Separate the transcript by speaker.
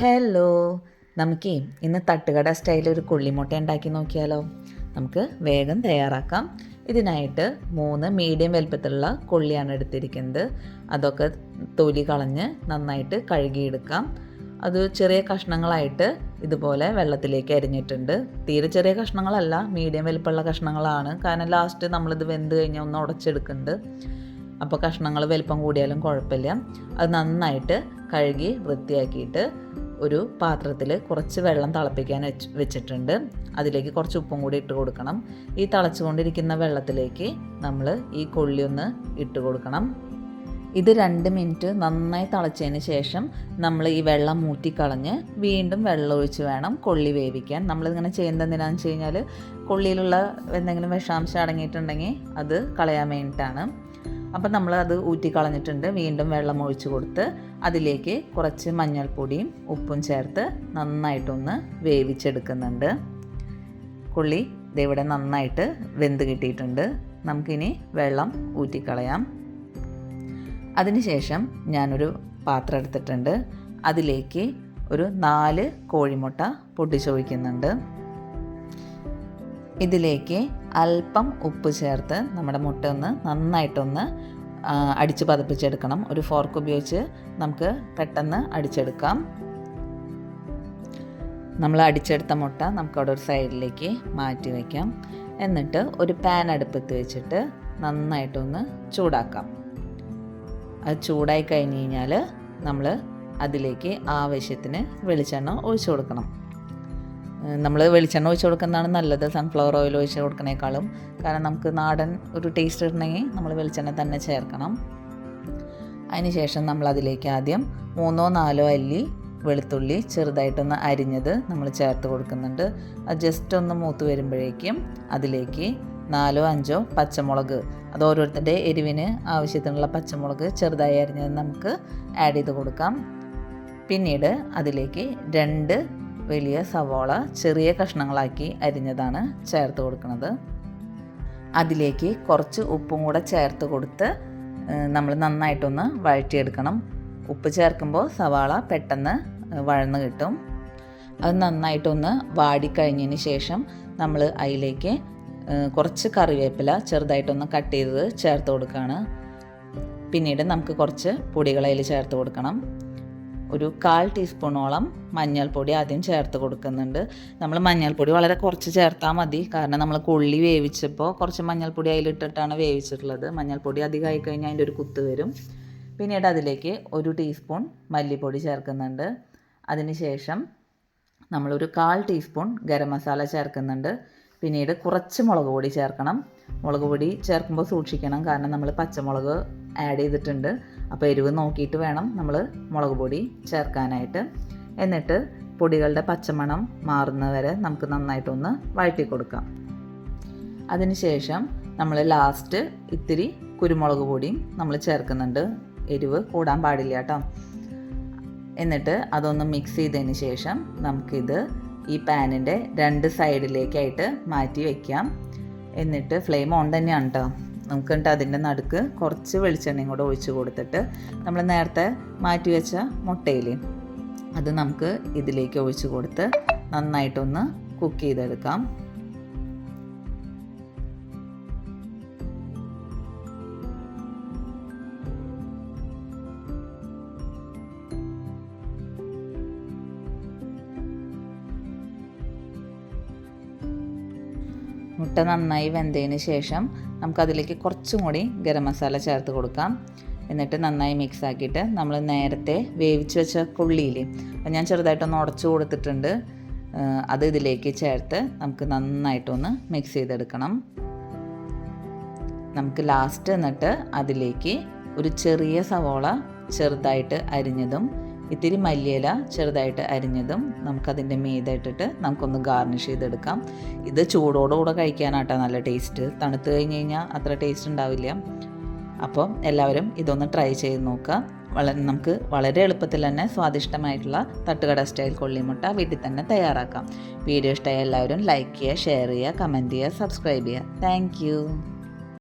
Speaker 1: Hello നമുക്ക് ഇന്ന് തട്ടുകട സ്റ്റൈലിൽ ഒരു കൊള്ളിമുട്ട ഉണ്ടാക്കി നോക്കിയാലോ. നമുക്ക് വേഗം തയ്യാറാക്കാം. ഇതിനായിട്ട് മൂന്ന് മീഡിയം വലുപ്പത്തിലുള്ള കൊള്ളിയാണ് എടുത്തിരിക്കുന്നത്. അതൊക്കെ തൊലി കളഞ്ഞ് നന്നായിട്ട് കഴുകിയെടുക്കാം. അത് ചെറിയ കഷ്ണങ്ങളായിട്ട് ഇതുപോലെ വെള്ളത്തിലേക്ക് അരിഞ്ഞിട്ടുണ്ട്. തീരെ ചെറിയ കഷ്ണങ്ങളല്ല മീഡിയം വലുപ്പമുള്ള കഷ്ണങ്ങളാണ്. കാരണം ലാസ്റ്റ് നമ്മളിത് വെന്ത് കഴിഞ്ഞാൽ ഒന്ന് ഉടച്ചെടുക്കുന്നുണ്ട്. അപ്പോൾ കഷ്ണങ്ങൾ വലിപ്പം കൂടിയാലും കുഴപ്പമില്ല. അത് നന്നായിട്ട് കഴുകി വൃത്തിയാക്കിയിട്ട് ഒരു പാത്രത്തിൽ കുറച്ച് വെള്ളം തിളപ്പിക്കാൻ വെച്ച് വെച്ചിട്ടുണ്ട്. അതിലേക്ക് കുറച്ച് ഉപ്പും കൂടി ഇട്ട് കൊടുക്കണം. ഈ തിളച്ചുകൊണ്ടിരിക്കുന്ന വെള്ളത്തിലേക്ക് നമ്മൾ ഈ കൊള്ളി ഒന്ന് ഇട്ട് കൊടുക്കണം. ഇത് രണ്ട് മിനിറ്റ് നന്നായി തിളച്ചതിന് ശേഷം നമ്മൾ ഈ വെള്ളം മൂറ്റിക്കളഞ്ഞ് വീണ്ടും വെള്ളം ഒഴിച്ച് വേണം കൊള്ളി വേവിക്കാൻ. നമ്മളിങ്ങനെ ചെയ്യുന്നത് എന്തിനാണെന്ന് വെച്ച് കഴിഞ്ഞാൽ കൊള്ളിയിലുള്ള എന്തെങ്കിലും വിഷാംശം അടങ്ങിയിട്ടുണ്ടെങ്കിൽ അത് കളയാൻ വേണ്ടിയിട്ടാണ്. അപ്പം നമ്മൾ അത് ഊറ്റിക്കളഞ്ഞിട്ടുണ്ട് വീണ്ടും വെള്ളം ഒഴിച്ചു കൊടുത്ത് അതിലേക്ക് കുറച്ച് മഞ്ഞൾപ്പൊടിയും ഉപ്പും ചേർത്ത് നന്നായിട്ടൊന്ന് വേവിച്ചെടുക്കുന്നുണ്ട്. കൊള്ളി ഇതിവിടെ നന്നായിട്ട് വെന്ത് കിട്ടിയിട്ടുണ്ട്. നമുക്കിനി വെള്ളം ഊറ്റിക്കളയാം. അതിനുശേഷം ഞാനൊരു പാത്രം എടുത്തിട്ടുണ്ട്. അതിലേക്ക് ഒരു നാല് കോഴിമുട്ട പൊട്ടിച്ചൊഴിക്കുന്നുണ്ട്. ഇതിലേക്ക് അല്പം ഉപ്പ് ചേർത്ത് നമ്മുടെ മുട്ട ഒന്ന് നന്നായിട്ടൊന്ന് അടിച്ച് പതപ്പിച്ചെടുക്കണം. ഒരു ഫോർക്ക് ഉപയോഗിച്ച് നമുക്ക് പെട്ടെന്ന് അടിച്ചെടുക്കാം. നമ്മൾ അടിച്ചെടുത്ത മുട്ട നമുക്കവിടെ ഒരു സൈഡിലേക്ക് മാറ്റി വയ്ക്കാം. എന്നിട്ട് ഒരു പാൻ അടുപ്പത്ത് വെച്ചിട്ട് നന്നായിട്ടൊന്ന് ചൂടാക്കാം. അത് ചൂടായി കഴിഞ്ഞ് കഴിഞ്ഞാൽ നമ്മൾ അതിലേക്ക് ആവശ്യത്തിന് വെളിച്ചെണ്ണ ഒഴിച്ചു കൊടുക്കണം. നമ്മൾ വെളിച്ചെണ്ണ ഒഴിച്ച് കൊടുക്കുന്നതാണ് നല്ലത്. സൺഫ്ലവർ ഓയിൽ ഒഴിച്ച് കൊടുക്കുന്നേക്കാളും. കാരണം നമുക്ക് നാടൻ ഒരു ടേസ്റ്റ് ഇടണമെങ്കിൽ നമ്മൾ വെളിച്ചെണ്ണ തന്നെ ചേർക്കണം. അതിനുശേഷം നമ്മൾ അതിലേക്ക് ആദ്യം മൂന്നോ നാലോ അല്ലി വെളുത്തുള്ളി ചെറുതായിട്ടൊന്ന് അരിഞ്ഞത് നമ്മൾ ചേർത്ത് കൊടുക്കുന്നുണ്ട്. അത് ജസ്റ്റ് ഒന്ന് മൂത്ത് വരുമ്പോഴേക്കും അതിലേക്ക് നാലോ അഞ്ചോ പച്ചമുളക് അത് ഓരോരുത്തരുടെ എരിവിന് ആവശ്യത്തിനുള്ള പച്ചമുളക് ചെറുതായി അരിഞ്ഞത് നമുക്ക് ആഡ് ചെയ്ത് കൊടുക്കാം. പിന്നീട് അതിലേക്ക് രണ്ട് വലിയ സവോള ചെറിയ കഷ്ണങ്ങളാക്കി അരിഞ്ഞതാണ് ചേർത്ത് കൊടുക്കുന്നത്. അതിലേക്ക് കുറച്ച് ഉപ്പും കൂടെ ചേർത്ത് കൊടുത്ത് നമ്മൾ നന്നായിട്ടൊന്ന് വഴറ്റിയെടുക്കണം. ഉപ്പ് ചേർക്കുമ്പോൾ സവാള പെട്ടെന്ന് വഴന്ന് കിട്ടും. അത് നന്നായിട്ടൊന്ന് വാടിക്കഴിഞ്ഞതിന് ശേഷം നമ്മൾ അതിലേക്ക് കുറച്ച് കറിവേപ്പില ചെറുതായിട്ടൊന്ന് കട്ട് ചെയ്തത് ചേർത്ത് കൊടുക്കുകയാണ്. പിന്നീട് നമുക്ക് കുറച്ച് പൊടികൾ ചേർത്ത് കൊടുക്കണം. ഒരു കാൽ ടീസ്പൂണോളം മഞ്ഞൾപ്പൊടി ആദ്യം ചേർത്ത് കൊടുക്കുന്നുണ്ട്. നമ്മൾ മഞ്ഞൾപ്പൊടി വളരെ കുറച്ച് ചേർത്താൽ മതി. കാരണം നമ്മൾ കൊള്ളി വേവിച്ചപ്പോൾ കുറച്ച് മഞ്ഞൾപ്പൊടി അതിലിട്ടിട്ടാണ് വേവിച്ചിട്ടുള്ളത്. മഞ്ഞൾപ്പൊടി അധികമായി കഴിഞ്ഞാൽ അതിന്റെ ഒരു കുത്ത് വരും. പിന്നീട് അതിലേക്ക് ഒരു ടീസ്പൂൺ മല്ലിപ്പൊടി ചേർക്കുന്നുണ്ട്. അതിനുശേഷം നമ്മളൊരു കാൽ ടീസ്പൂൺ ഗരം മസാല ചേർക്കുന്നുണ്ട്. പിന്നീട് കുറച്ച് മുളക് പൊടി ചേർക്കണം. മുളക് പൊടി ചേർക്കുമ്പോൾ സൂക്ഷിക്കണം. കാരണം നമ്മൾ പച്ചമുളക് ആഡ് ചെയ്തിട്ടുണ്ട്. അപ്പോൾ എരിവ് നോക്കിയിട്ട് വേണം നമ്മൾ മുളക് പൊടി ചേർക്കാനായിട്ട്. എന്നിട്ട് പൊടികളുടെ പച്ചമണം മാറുന്നവരെ നമുക്ക് നന്നായിട്ടൊന്ന് വഴറ്റി കൊടുക്കാം അതിനുശേഷം നമ്മൾ ലാസ്റ്റ് ഇത്തിരി കുരുമുളക് പൊടിയും നമ്മൾ ചേർക്കുന്നുണ്ട്. എരിവ് കൂടാൻ പാടില്ല കേട്ടോ. എന്നിട്ട് അതൊന്ന് മിക്സ് ചെയ്തതിന് ശേഷം നമുക്കിത് ഈ പാനിന്റെ രണ്ട് സൈഡിലേക്കായിട്ട് മാറ്റി വയ്ക്കാം എന്നിട്ട് ഫ്ലെയിം ഓൺ തന്നെയാണ് കേട്ടോ. നമുക്ക് എന്നിട്ട് അതിന്റെ നടുക്ക് കുറച്ച് വെളിച്ചെണ്ണയും കൂടെ ഒഴിച്ച് കൊടുത്തിട്ട് നമ്മൾ നേരത്തെ മാറ്റി വെച്ച മുട്ടയിൽ അത് നമുക്ക് ഇതിലേക്ക് ഒഴിച്ച് കൊടുത്ത് നന്നായിട്ടൊന്ന് കുക്ക് ചെയ്തെടുക്കാം. മുട്ട നന്നായി വെന്തതിന് ശേഷം നമുക്കതിലേക്ക് കുറച്ചും കൂടി ഗരം മസാല ചേർത്ത് കൊടുക്കാം. എന്നിട്ട് നന്നായി മിക്സ് ആക്കിയിട്ട് നമ്മൾ നേരത്തെ വേവിച്ച് വെച്ച കൊള്ളിയില്ലേ അപ്പം ഞാൻ ചെറുതായിട്ടൊന്ന് ഉടച്ചു കൊടുത്തിട്ടുണ്ട്. അത് ഇതിലേക്ക് ചേർത്ത് നമുക്ക് നന്നായിട്ടൊന്ന് മിക്സ് ചെയ്തെടുക്കണം. നമുക്ക് ലാസ്റ്റ് എന്നിട്ട് അതിലേക്ക് ഒരു ചെറിയ സവോള ചെറുതായിട്ട് അരിഞ്ഞതും ഇത്തിരി മല്ലിയില ചെറുതായിട്ട് അരിഞ്ഞതും നമുക്കതിന്റെ മീതായിട്ടിട്ട് നമുക്കൊന്ന് ഗാർണിഷ് ചെയ്തെടുക്കാം. ഇത് ചൂടോടുകൂടെ കഴിക്കാനാട്ടോ നല്ല ടേസ്റ്റ്. തണുത്ത് കഴിഞ്ഞ് കഴിഞ്ഞാൽ അത്ര ടേസ്റ്റ് ഉണ്ടാവില്ല. അപ്പോൾ എല്ലാവരും ഇതൊന്ന് ട്രൈ ചെയ്ത് നോക്കുക. വളരെ നമുക്ക് വളരെ എളുപ്പത്തിൽ തന്നെ സ്വാദിഷ്ടമായിട്ടുള്ള തട്ടുകട സ്റ്റൈൽ കൊള്ളിമുട്ട വീട്ടിൽ തന്നെ തയ്യാറാക്കാം. വീഡിയോ ഇഷ്ടമായ എല്ലാവരും ലൈക്ക് ചെയ്യുക ഷെയർ ചെയ്യുക കമന്റ് ചെയ്യുക സബ്സ്ക്രൈബ് ചെയ്യുക. താങ്ക്